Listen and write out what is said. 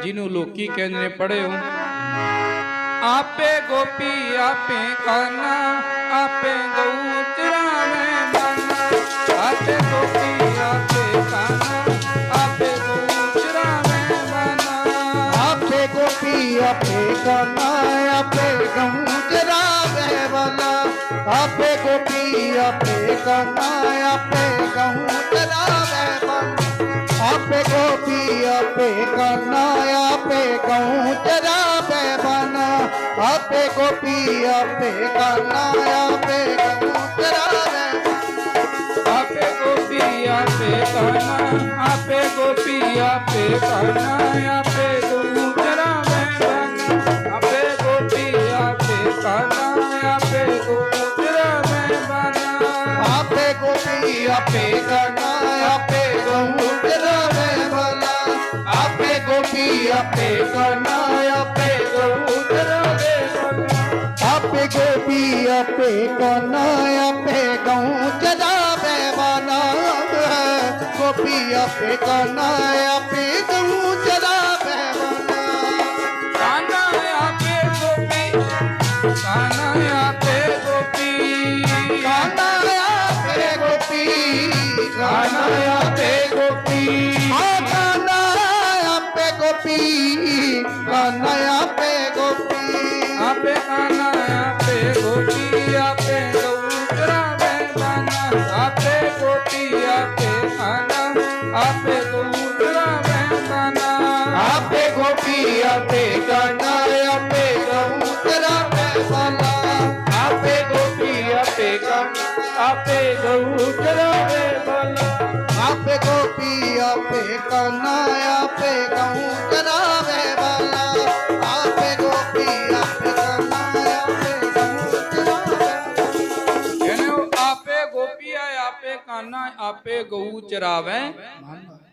ਜਿਹਨੂੰ ਲੋਕੀ ਕਹਿੰਦੇ ਨੇ ਪੜਿਓ ਆਪੇ ਗੋਪੀ, ਆਪੇ ਕਾਨਾ ਆਪੇ ਗਊ ਚਰਾਵੇਂ ਬਾਨਾ ਆਪੇ ਗੋਪੀ, ਆਪੇ ਕਾਨਾ ਆਪੇ ਗਊ ਚਰਾਵੇਂ ਬਾਨਾ ਆਪੇ ਗੋਪੀ, ਆਪੇ ਕਾਨਾ ਆਪੇ ਗਊ ਚਰਾਵੇ ਵਾਲਾ। ਆਪੇ ਗੋਪੀ, ਆਪੇ ਕਾਨਾ ਆਪੇ आपे करना, आपे कहूँ जरा पे बना आपे गोपी, आपे गन्ना आपे गहूँ जरा आपे गोपी, आपे गन्ना आपे गोपी, आपे करना, आपे गहूँ जरा पे बना आपे गोपी, आपे करना, आपे गहूँ जरा पे बना आपे गोपी, आपे करना આપે કના આપે ગૌતર આપે ગોપી આપે કના આપે ગૌચર બેવાના ગોપી આપે કના આપે ગૌચર બેવાના કાના આપે ગોપી કાના ਆਪੇ ਗਊ ਚਰਾਵੇ ਆਪੇ ਗੋਪੀ ਆਪੇ ਕਾਨਾ ਆਪੇ ਗਊ ਚਰਾਵੇ ਵਾਲਾ ਆਪੇ ਗੋਪੀ ਆਪੇ ਕਾਨਾ ਆਪੇ ਗਊ ਚਰਾਵੇ ਬਾਨਾ ਆਪੇ ਗੋਪੀ ਆਪੇ ਕਾਨਾ ਆਪੇ ਗਊ ਚਰਾਵੇ ਆਪੇ ਗਊ ਚਰਾਵੇ। ਵਾਲਾ